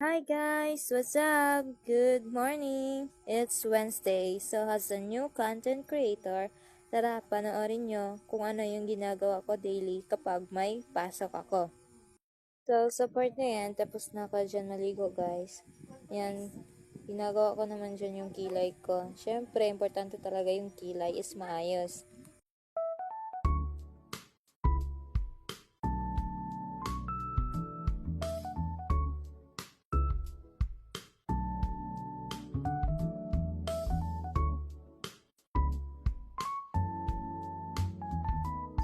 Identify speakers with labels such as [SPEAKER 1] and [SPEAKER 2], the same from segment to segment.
[SPEAKER 1] Hi guys! What's up? Good morning! It's Wednesday, so as a new content creator, tara panoorin nyo kung ano yung ginagawa ko daily kapag may pasok ako. So, sa part na yan, tapos na ako dyan maligo guys. Yan, ginagawa ko naman dyan yung kilay ko. Siyempre, importante talaga yung kilay is maayos.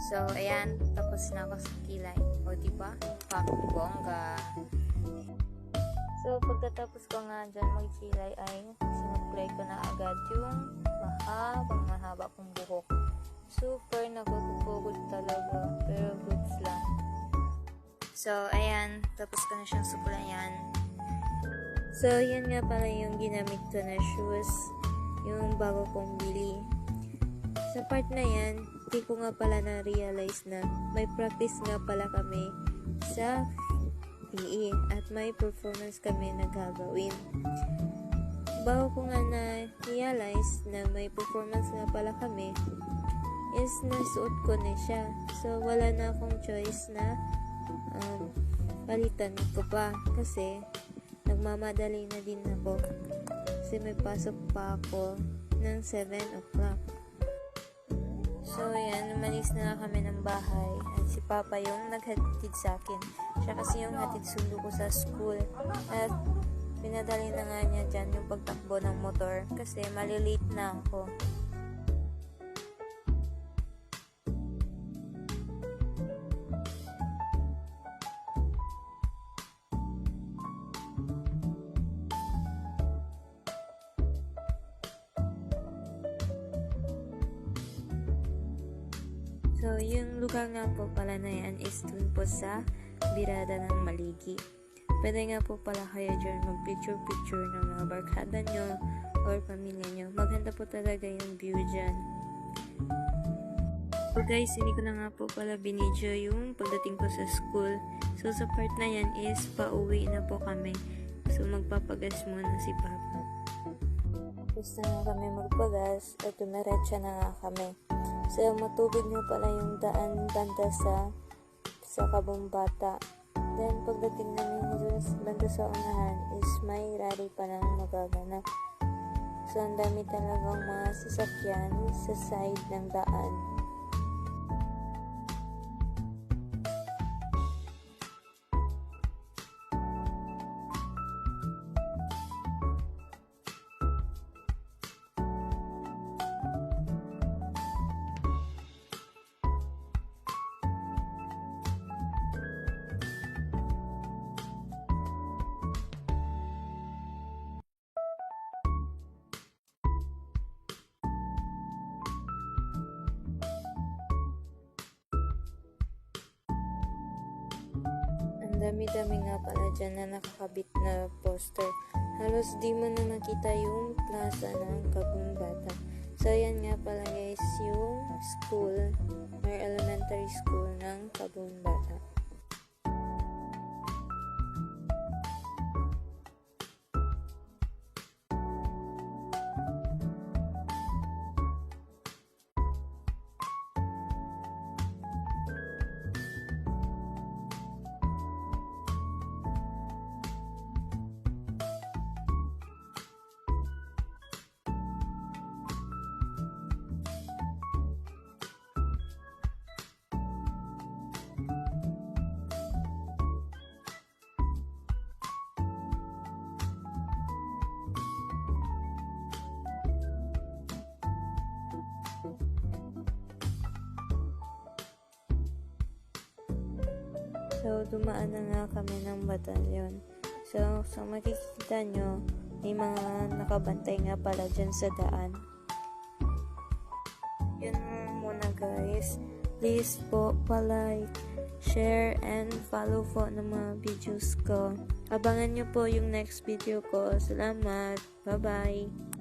[SPEAKER 1] So, ayan, tapos na ako sa kilay. O, diba? Pak, bongga. So, pagkatapos ko nga dyan magkilay ay sinuklay ko na agad yung mahabang mahaba kong buhok. Super nakakapugod talaga, pero goods lang. So, ayan, tapos ko na siyang suklayan. So, yan nga pala yung ginamit ko na shoes, yung bago kong bili. Sa part na yan, hindi ko nga pala na-realize na may practice nga pala kami sa PE at may performance kami na gagawin. Bago ko nga na-realize na may performance nga pala kami, is nasuot ko na siya. So, wala na akong choice na um, palitan ko pa kasi nagmamadali na din ako kasi may pasok pa ako ng 7 o'clock. So, ayan, umalis na kami ng bahay. At si Papa yung naghatid sa akin. Siya kasi yung hatid sundo ko sa school. At pinadali na nga niya dyan yung pagtakbo ng motor. Kasi malilate na ako. So, yung lugar nga po pala na yan is dun po sa Birada ng Maligi. Pwede nga po pala kayo dyan mag-picture-picture ng mga barkada nyo or pamilya nyo. Maganda po talaga yung view dyan. So guys, hindi ko na nga po pala binidyo yung pagdating ko sa school. So sa part na yan is pauwi na po kami. So magpapagas muna si Papa. Tapos na kami magpagas at dumiretsa na nga kami. So matubig nyo pala yung daan banda sa sa Kabumbata. Then pagdating namin banda sa unahan is may rally pa nang magaganap. So ang dami talagang mga sasakyan sa side ng daan. Dami-dami nga pala dyan na nakakabit na poster. Halos di mo na nakita yung plaza ng Kabumbata. So, yan nga pala guys, yung school or elementary school ng Kabumbata. So, dumaan na nga kami ng batalyon. So, sa makikita nyo, may mga nakabantay nga pala dyan sa daan. Yun muna guys. Please po, palike, share, and follow po ng mga videos ko. Abangan nyo po yung next video ko. Salamat. Bye-bye.